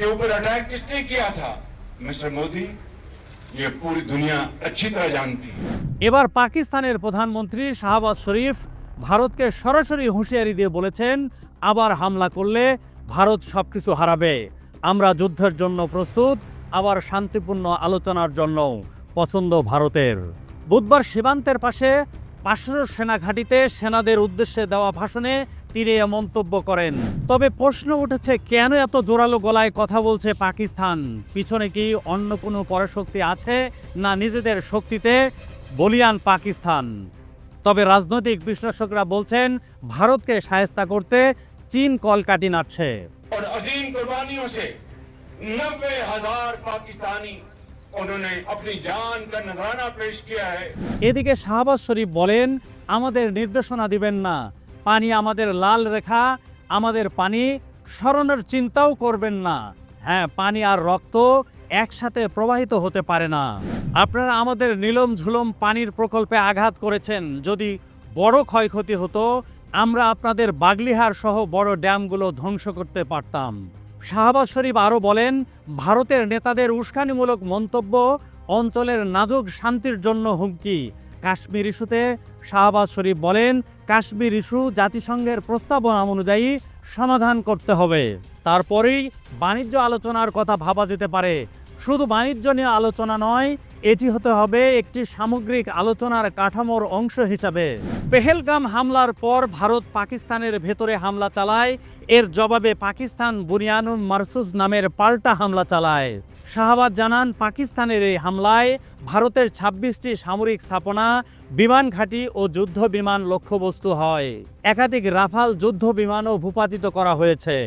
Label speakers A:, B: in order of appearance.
A: के ऊपर अटैक किसने किया था मिस्टर मोदी ये पूरी दुनिया अच्छी तरह जानती है
B: এবার পাকিস্তানের প্রধানমন্ত্রী শাহবাজ শরীফ ভারতকে সরাসরি হুঁশিয়ারি দিয়ে বলেছেন আবার হামলা করলে ভারত সবকিছু হারাবে আমরা যুদ্ধের জন্য প্রস্তুত আবার শান্তিপূর্ণ আলোচনার জন্য পছন্দ ভারতের বুধবার সীমান্তের পাশে পাঁচশো সেনা ঘাঁটিতে সেনাদের উদ্দেশ্যে দেওয়া ভাষণে তিনি এ মন্তব্য করেন তবে প্রশ্ন উঠেছে কেন এত জোরালো গলায় কথা বলছে পাকিস্তান পিছনে কি অন্য কোনো পরাশক্তি আছে না নিজেদের শক্তিতে বলিয়ান পাকিস্তান তবে রাজনৈতিক বিশ্লেষকরা বলছেন ভারতকে সায়স্তা করতে চীন কলকাটি নাড়ছে
A: और अजीम कुर्बानियों से नब्बे हजार पाकिस्तानी
B: এদিকে শাহবাজ শরীফ বলেন, আমাদের নির্দেশনা দিবেন না। পানি আমাদের লাল রেখা, আমাদের পানি স্মরণের চিন্তাও করবেন না। হ্যাঁ পানি আর রক্ত একসাথে প্রবাহিত হতে পারে না। আপনারা আমাদের নীলম ঝুলম পানির প্রকল্পে আঘাত করেছেন। যদি বড় ক্ষয়ক্ষতি হতো, আমরা আপনাদের বাগলিহার সহ বড় ড্যামগুলো ধ্বংস করতে পারতাম। শাহবাজ শরীফ আরও বলেন, ভারতের নেতাদের উস্কানিমূলক মন্তব্য অঞ্চলের নাজুক শান্তির জন্য হুমকি। কাশ্মীর ইস্যুতে শাহবাজ শরীফ বলেন, কাশ্মীর ইস্যু জাতিসংঘের প্রস্তাবনা অনুযায়ী সমাধান করতে হবে। তারপরেই বাণিজ্য আলোচনার কথা ভাবা যেতে পারে। শুধু বাণিজ্য নিয়ে আলোচনা নয়, এটি হতে হবে একটি সামগ্রিক আলোচনার কাঠামোর অংশ হিসাবে। পেহেলগাম হামলার পর ভারত পাকিস্তানের ভেতরে হামলা চালায়, এর জবাবে পাকিস্তান বুনিয়ানুন মারসুস নামের পাল্টা হামলা চালায়। শাহবাজ জানান, পাকিস্তানের এই হামলায় ভারতের ছাব্বিশটি সামরিক স্থাপনা, বিমান ঘাঁটি ও যুদ্ধ বিমান লক্ষ্যবস্তু হয়। একাধিক রাফাল যুদ্ধ বিমানও ভূপাতিত করা হয়েছে।